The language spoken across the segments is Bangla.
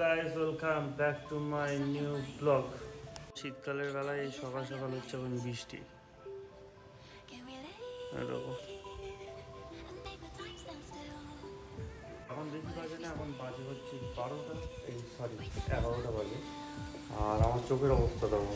Guys welcome back to my new blog শীতকালের বেলায় এই সকাল সকাল হচ্ছে এখন বৃষ্টি। এখন বেশি বাজে এখন বাজে হচ্ছে বারোটা, এই সরি এগারোটা বাজে। আর আমার চোখের অবস্থা দেবো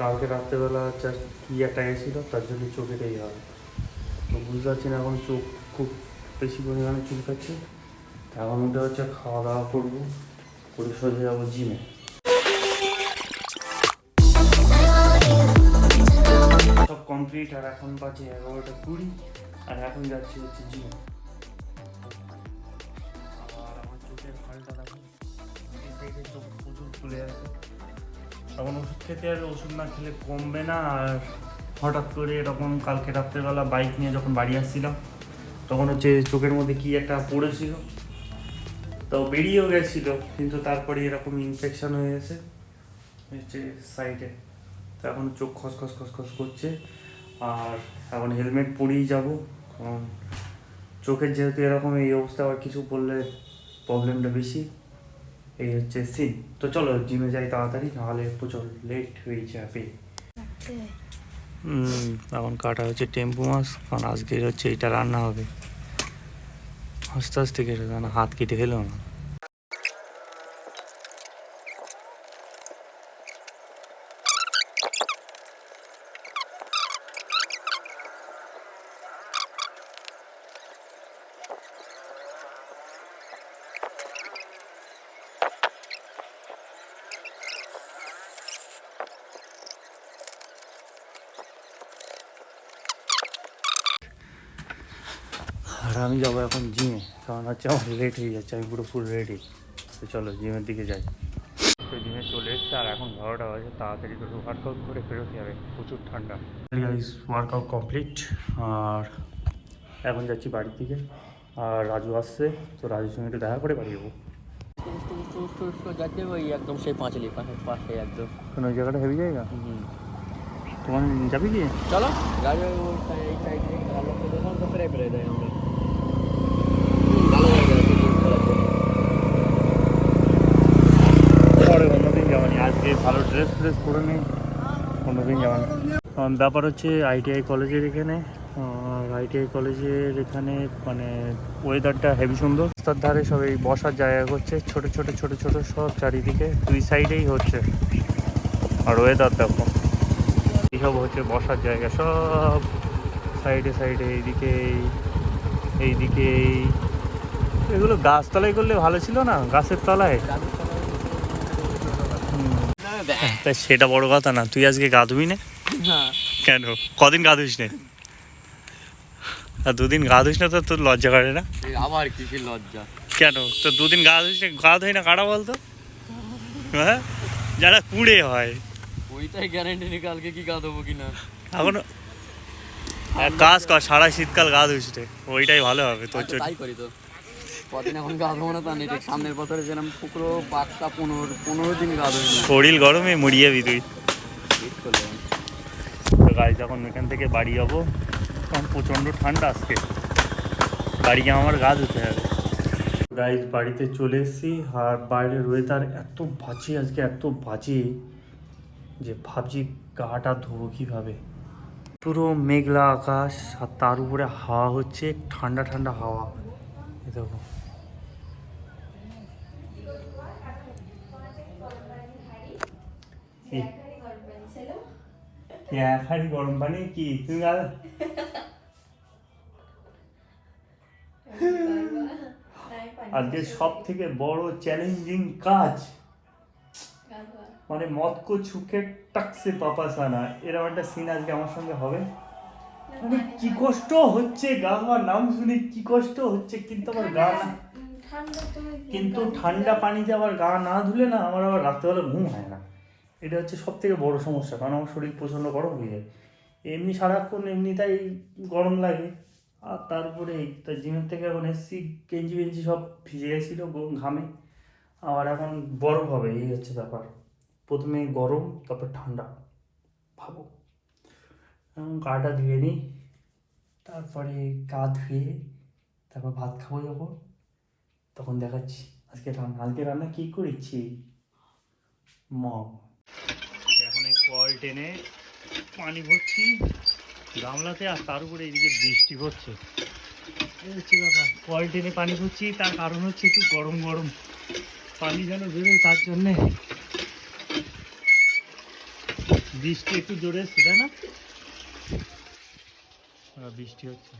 কালকে রাত্রেবেলা জাস্ট কি একটা গেছিল তার জন্য চোখের এই হয়। তো বুঝতে পারছি না এখন চোখ খুব বেশি পরিমাণে চুলকাচ্ছে। এখন ওটা হচ্ছে খাওয়া দাওয়া করব করে সোজা যাব জিমে সব কমপ্লিট আর এখন বাজে এগারোটা কুড়ি, আর এখন যাচ্ছি হচ্ছে জিমে আর আমার চোখের তখন ওষুধ খেতে হবে ওষুধ না খেলে কমবে না, আর হঠাৎ করে এরকম কালকে রাত্রেবেলা বাইক নিয়ে যখন বাড়ি আসছিলাম, তখন হচ্ছে চোখের মধ্যে কি একটা পড়েছিল তো বেরিয়েও গেছিল কিন্তু তারপরে এরকম ইনফেকশন হয়ে গেছে হচ্ছে সাইডে তো এখন চোখ খসখস খসখস করছে আর এখন হেলমেট পরেই যাব কারণ চোখের যেহেতু এরকম এই অবস্থা আবার কিছু বললে প্রবলেমটা বেশি। এই হচ্ছে সিন তো চলো জিমে যাই তাড়াতাড়ি নাহলে প্রচুর লেট হয়ে যাবে। এখন কাটা হচ্ছে টেম্পু মাছ কারণ আজকে হচ্ছে এটা রান্না হবে। আস্তে আস্তে কেটে না হাত কেটে ফেলো না। আর আমি যাব এখন জিমে কারণ হচ্ছে আমার লেট হয়ে যাচ্ছে আমি পুরো ফুল রেডি তো চলো জিমের দিকে যাই। তো জিমে চলে এসছে আর এখন বারোটা বাজে তাড়াতাড়ি করে ওয়ার্কআউট করে ফেরত যাবে প্রচুর ঠান্ডা। ওয়ার্কআউট কমপ্লিট আর এখন যাচ্ছি বাড়ির দিকে আর রাজু আসছে তো রাজুর সঙ্গে একটু দেখা করে বাড়ি যাব। যাচ্ছে ওই একদম সেই পাঁচালি পাশে পাশে একদম। কোনো ওই জায়গাটা হেভি জায়গা? তোমার যাবি কি চলো গাড়ি ওই সাইড ভালো করে দেয় আমরা ভালো জায়গা আছে জিম করার জন্য। পরে অন্যদিন যাবানি আজকে ভালো ড্রেস পরে নেই যাবানি কারণ ব্যাপার হচ্ছে আইটিআই কলেজের এখানে আইটিআই কলেজের এখানে মানে ওয়েদারটা হেভি সুন্দর। রাস্তার ধারে সব এই বসার জায়গা করছে, ছোট ছোট ছোট ছোট সব চারিদিকে, দুই সাইডেই হচ্ছে। আর ওয়েদার দেখো এইসব হচ্ছে বসার জায়গা, সব সাইডে সাইডে এইদিকে এই- এইদিকে, এই এগুলো গাছতলায় করলে ভালো ছিল না? গাছের তলায়? তা সেটা বড় কথা না তুই আজকে গা ধুবি না। না কেন? কদিন গা না? আর দুদিন গা ধুস না তো তোর লজ্জা করে না? কিসের লজ্জা? কেন? তো দুদিন গা ধুস না গা ধুই না কাটা বলতো? হ্যাঁ? যারা কুড়ে হয়। ওইটাই গ্যারেন্টি নেই কালকে কি গা দেবো কিনা এখন এক কাজ কর সারা শীতকাল গা ধুস রে ওইটাই ভালো হবে তোর আচ্ছা, জন্য। তাই করি তো। কদিন এখন গা দেবো না তা নেই। সামনের বছরে যেরকম পুকুরো পাক্কা পনেরো পনেরো দিন গা দেবো শরীর গরমে মরিয়ে তুই তো গাড়ি যখন এখান থেকে বাড়ি যাব। তখন প্রচণ্ড ঠান্ডা আজকে। বাড়ি গিয়ে আমার গা ধুতে হবে। গাইজ বাড়িতে চলে এসেছি। আর বাইরের ওয়েদার এত বাজে আজকে এত বাজে যে ভাবছি গাটা ধোবো কীভাবে। পুরো মেঘলা আকাশ আর তার উপরে হাওয়া হচ্ছে ঠান্ডা ঠান্ডা হাওয়া। দেখো। এক হাড়ি গরম পানি কি? তুমি গা আজকে সব থেকে বড় চ্যালেঞ্জিং কাজ। মানে মদ কো ছুকে টাকসে পাপাসানা এরকম একটা সিন আজকে আমার সঙ্গে হবে। মানে কি কষ্ট হচ্ছে? গা আমার নাম শুনে কি কষ্ট হচ্ছে? কিন্তু আমার গা না কিন্তু ঠান্ডা পানিতে আবার গা না ধুলে না আমার আবার রাত্রেবেলা ঘুম হয় না। এটা হচ্ছে সব থেকে বড় সমস্যা, কারণ আমার শরীর প্রচণ্ড গরম হয়ে যায়। এমনি সারাক্ষণ এমনিটাই গরম লাগে। আর তারপরে এই তা জিমের থেকে এখন এসছি, গেঞ্জি বেঞ্জি সব ভিজে গেছিল ঘামে। আবার এখন বরফ হবে, এই হচ্ছে ব্যাপার। প্রথমে গরম, তারপর ঠান্ডা, ভাবো। এখন গাটা ধুয়ে নিই, তারপরে গা ধুয়ে, তারপর ভাত খাব যখন, তখন দেখাচ্ছি। আজকে রান্না আজকে রান্না কী করেছি? ম এখন এই কল টেনে পানি ভরছি গামলাতে আর তার উপরে এদিকে বৃষ্টি হচ্ছে। হচ্ছে ব্যাপার, কল টেনে পানি ভরছি, তার কারণ হচ্ছে একটু গরম গরম। পানি যেন বেরোয় তার জন্যে। বৃষ্টি একটু জোরে এসছে, তাই না? বৃষ্টি হচ্ছে।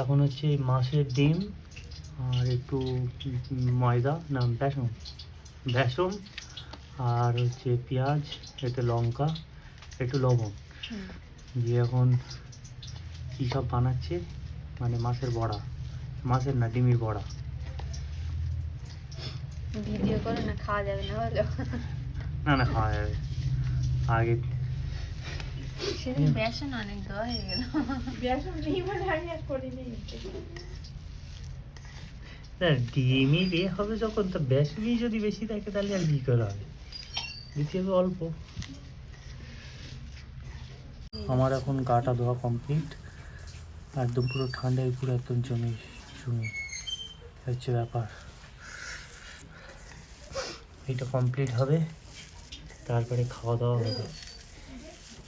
এখন হচ্ছে মাছের ডিম আর একটু ময়দা, না বেসন বেসন আর হচ্ছে পেঁয়াজ একটু লঙ্কা একটু লবণ। দিয়ে এখন কী সব বানাচ্ছে? মানে মাছের বড়া। মাছের না ডিমির বড়া। ভিডিও করে না খাওয়া যাবে না না না খাওয়া যাবে। আগে সেদিন বেসন অনেক দেওয়া হয়ে গেল। না ডিমই হবে যখন তো বেসনই যদি বেশি থাকে তাহলে আর কী করা হবে? দিতে হবে অল্প। আমার এখন গাটা ধোয়া কমপ্লিট একদম পুরো ঠান্ডায় পুরো একদম জমি জমি। হচ্ছে ব্যাপার। এটা কমপ্লিট হবে। তারপরে খাওয়া দাওয়া হবে।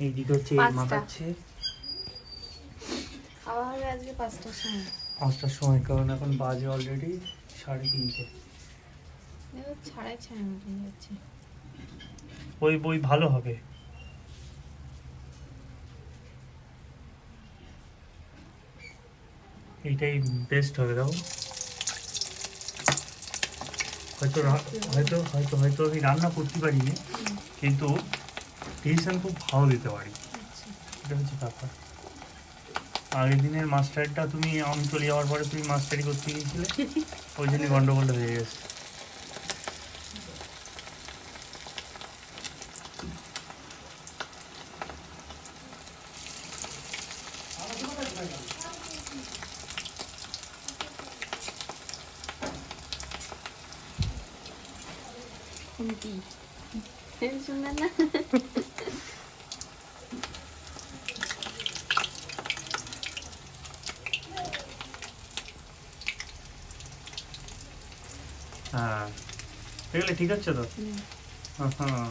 এইদিকে হচ্ছে এই। মাখাচ্ছে। খাওয়া হবে আজকে পাঁচটার সময়। পাঁচটার সময় কারণ এখন বাজে অলরেডি সাড়ে তিনটে। দেখো ছাড়াই ছাড়াই মতন যাচ্ছে। ওই বই ভালো হবে। এইটাই বেস্ট হবে, দেখো। হয়তো হয়তো হয়তো হয়তো আমি রান্না করতে পারি পারিনি, কিন্তু ডিসিশন খুব ভালো দিতে পারি। এটা হচ্ছে ব্যাপার। আগের দিনের মাস্টারটা তুমি, আমি চলে যাওয়ার পরে তুমি মাস্টারি করতে গিয়েছিলে, ওই জন্যই গন্ডগোলটা হয়ে গেছে খুন্তি সুন্দর না হ্যাঁ। এগুলো ঠিক আছে তো? হুম, হ্যাঁ হ্যাঁ।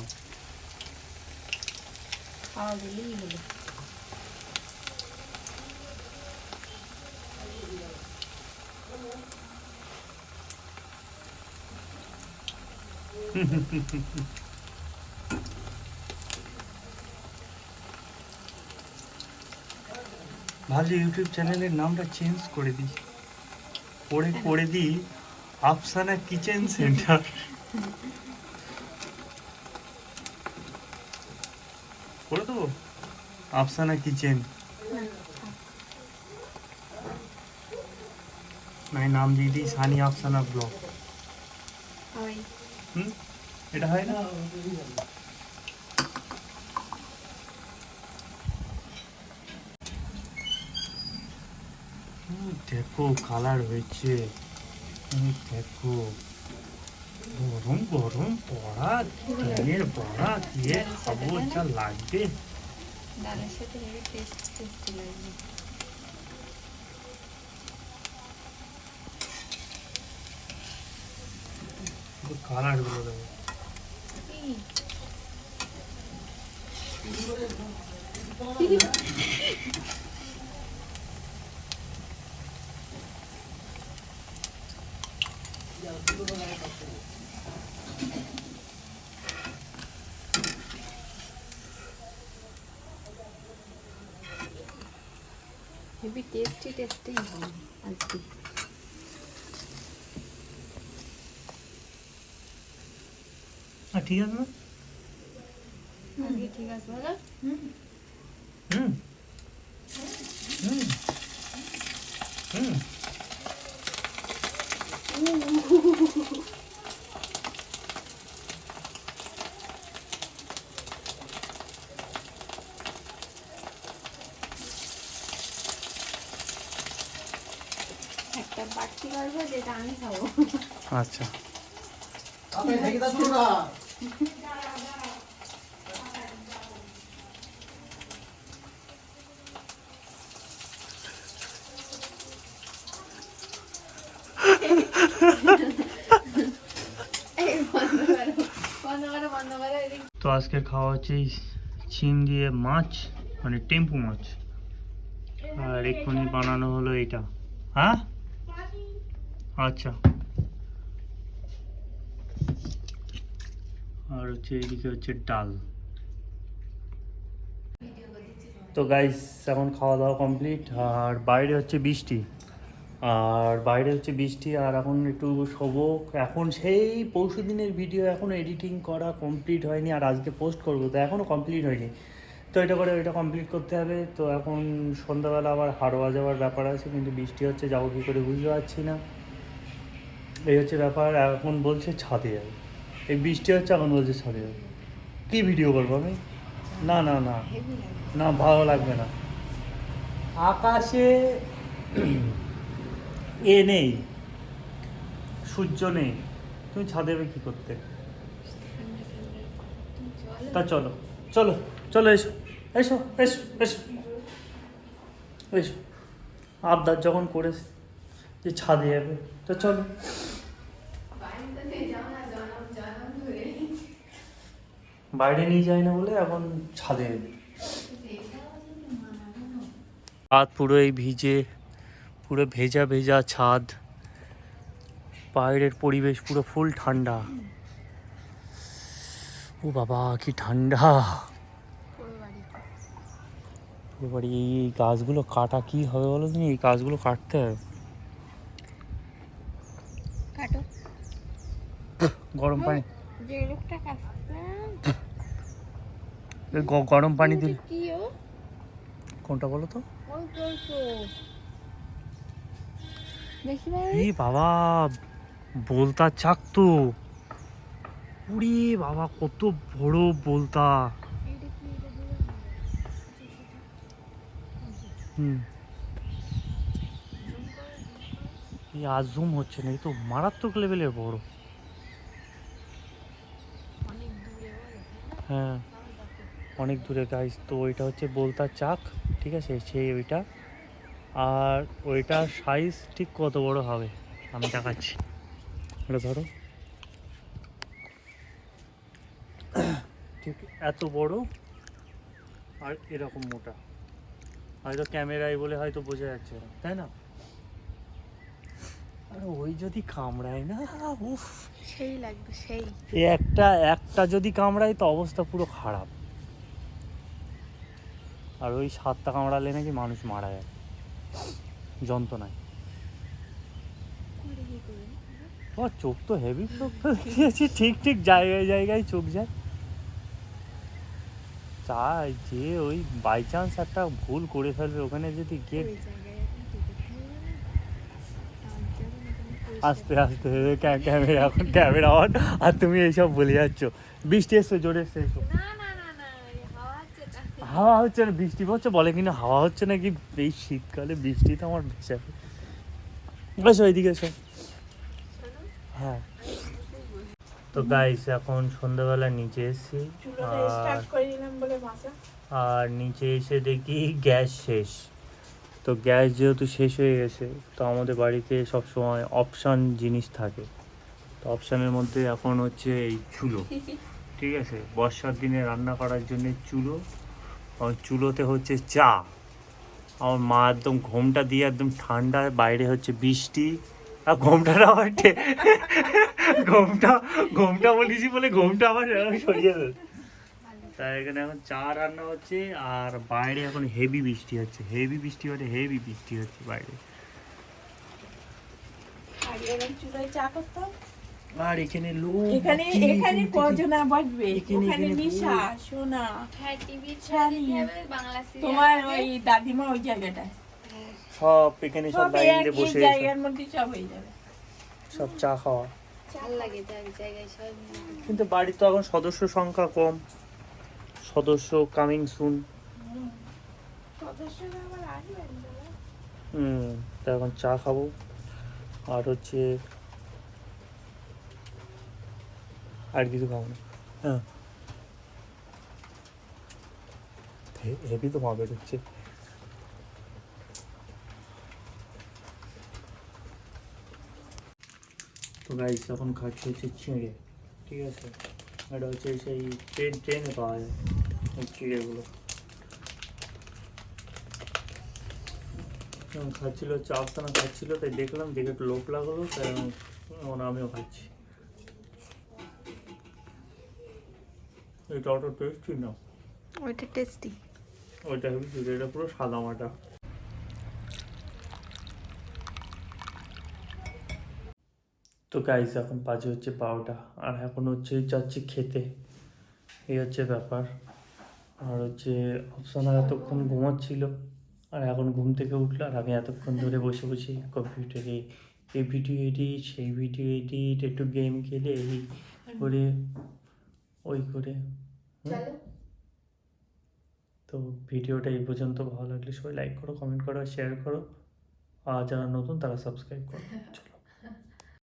ভাবছি ইউটিউব চ্যানেলের নামটা চেঞ্জ করে দিই। করে করে দিই। Afsana kitchen centre. করে দেবো? আফসানা কিচেন। নাই নাম দিয়ে দিই সানি আফসানা ব্লগ। হুম? এটা হয় না? দেখো কালার হয়েছে। হুম, দেখো গরম গরম পড়া ডিমের বড়া দিয়ে খাব যা লাগবে ডালের সাথে হেভি টেস্ট টেস্টি লাগবে কালারগুলো দেখো এই, হেভি টেস্টি টেস্টি হবে আজকে আর ঠিক আছে না আজকে ঠিক আছে বলো হুম হুম হুম একটা বাড়তি করব যেটা আমি খাব আচ্ছা। তো আজকের খাওয়া হচ্ছে চিম দিয়ে মাছ মানে টেম্পু মাছ। আর এক্ষুনি বানানো হলো এটা হ্যাঁ? আচ্ছা। আর হচ্ছে এদিকে হচ্ছে ডাল। তো গাইস এখন খাওয়া দাওয়া কমপ্লিট আর বাইরে হচ্ছে বৃষ্টি। আর বাইরে হচ্ছে বৃষ্টি, আর এখন একটু শোবো। এখন সেই পরশু দিনের ভিডিও এখনও এডিটিং করা কমপ্লিট হয়নি, আর আজকে পোস্ট করব, তো এখনও কমপ্লিট হয়নি। তো এটা করে ওইটা কমপ্লিট করতে হবে, তো এখন সন্ধ্যাবেলা আবার হারোয়া যাওয়ার ব্যাপার আছে, কিন্তু বৃষ্টি হচ্ছে, যাব কী করে বুঝতে পারছি না। এই হচ্ছে ব্যাপার এখন বলছে ছাদে যাবে। এই বৃষ্টি হচ্ছে, এখন বলছে ছাদে যাবে কী ভিডিও করব আমি? না না না। না, ভালো লাগবে না। আকাশে এ নেই, সূর্য নেই। তুমি ছাদে কি করতে? তা চলো চলো চলো এসো এসো এসো এসো। এসো। আবদার যখন করেছে যে ছাদে যাবে, তো চলো বাড়িতে নিয়ে যাও না জনম জনম ধরে বাইরে নিয়ে যায় না বলে এখন ছাদে। ছাদ পুরো এই ভিজে পুরো ভেজা ভেজা ছাদ। বাইরের পরিবেশ পুরো ফুল ঠান্ডা। ও বাবা কি ঠান্ডা। এবার এই এই গাছগুলো কাটা কি হবে বলো তুমি? এই গাছগুলো কাটতে হবে। গরম পানি। যে লোকটা গ- গরম পানি দিলে। কোনটা বলো তো? এই বাবা বলতা চাক তো। উড়ি বাবা কত বড় বলতা। হুম। আজ জুম হচ্ছে না এই তো মারাত্মক লেভেলের বড়। হ্যাঁ। অনেক দূরে গাইস তো ওইটা হচ্ছে বলতার চাক ঠিক আছে? সেই ওইটা। আর ওইটার সাইজ ঠিক কত বড় হবে? আমি দেখাচ্ছি। এটা ধরো। ঠিক এত বড় আর এরকম মোটা। হয়তো ক্যামেরায় বলে হয়তো বোঝা যাচ্ছে না তাই না? আর ওই যদি কামড়ায় না উফ। সেই লাগবে সেই। একটা একটা যদি কামড়ায় তো অবস্থা পুরো খারাপ। আর ওই সাতটা কামড়ালে নাকি মানুষ মারা যায়। যন্ত্রণায়। তোমার চোখ তো হেভি চোখ দিয়েছি ঠিক ঠিক জায়গায় জায়গায় চোখ যায়। চাই যে ওই বাই চান্স একটা ভুল করে ফেলবে ওখানে যদি তুমি আস্তে আস্তে ক্যামেরা এখন ক্যামেরা অন। আর তুমি এইসব বলে যাচ্ছ। বৃষ্টি এসছে জোরে এসছে এসো না না না না এই হাওয়া হচ্ছে না হাওয়া হচ্ছে না বৃষ্টি হচ্ছে বলে কিনা হাওয়া হচ্ছে নাকি? এই শীতকালে বৃষ্টি তো আমার ভেসে এসো এইদিকে এসো। হ্যাঁ। তো গাইস এখন সন্ধ্যাবেলা নিচে এসেছি। আর নিচে এসে দেখি গ্যাস শেষ। তো গ্যাস যেহেতু শেষ হয়ে গেছে তো আমাদের বাড়িতে সব সময় অপশান জিনিস থাকে। তো অপশানের মধ্যে এখন হচ্ছে এই চুলো। ঠিক আছে? বর্ষার দিনে রান্না করার জন্য চুলো। আর চুলোতে হচ্ছে চা। আমার মা একদম ঘোমটা দিয়ে একদম ঠান্ডা, বাইরে হচ্ছে বৃষ্টি। আর ঘোমটাটা আবার টে- ঘোমটা ঘোমটা বলেছি বলে ঘোমটা আবার সরিয়ে দেবে। তাই এখানে এখন চা রান্না হচ্ছে, আর বাইরে এখন হেভি বৃষ্টি হচ্ছে। হেভি বৃষ্টি হচ্ছে হেভি বৃষ্টি হচ্ছে বাইরে। চুলোয় চা আর এখানে লোক এখানে এখানে কজনা বাজবে এখানে- নিশা সোনা হ্যাঁ টিভি ছাড়ি। বাংলা তোমার ওই দাদিমা ওই জায়গাটায়। সব এখানে সব লাইন বসে জায়গার মধ্যে সব হয়ে যাবে। সব চা খাওয়া। কিন্তু বাড়ির তো এখন সদস্য সংখ্যা কম। সদস্য কামিং সুন। হুম তো এখন চা খাব। আর হচ্ছে আর কিছু খাব না। হ্যাঁ। হেভি তো মা বেরোচ্ছে তো গাইস এখন খাচ্ছি হচ্ছে চিঁড়ে ঠিক আছে? এটা হচ্ছে সেই ট্রেন ট্রেনে পাওয়া যায়। এই চিড়েগুলো খাচ্ছিল হচ্ছে আফসানা খাচ্ছিল তাই দেখলাম দেখে একটু লোভ লাগল তাই আমি- আমিও খাচ্ছি। এটা অত টেস্টি না। ওইটা টেস্টি ওইটা হেবি ছিল এটা পুরো সাদা মাটা। তো গাইস এখন বাজে হচ্ছে বারোটা আর এখন হচ্ছে যাচ্ছি খেতে। এই হচ্ছে ব্যাপার। আর হচ্ছে অপশানা এতক্ষণ ঘুমাচ্ছিল আর এখন ঘুম থেকে উঠল আর আমি এতক্ষণ ধরে বসে বসে কম্পিউটারে এই ভিডিও এডিট সেই ভিডিও এডিট একটু গেম খেলে এই করে ওই করে। হুম? তো ভিডিওটা এই পর্যন্ত ভালো লাগলে সবাই লাইক করো কমেন্ট করো শেয়ার করো। আর যারা নতুন তারা সাবস্ক্রাইব করো। চলো।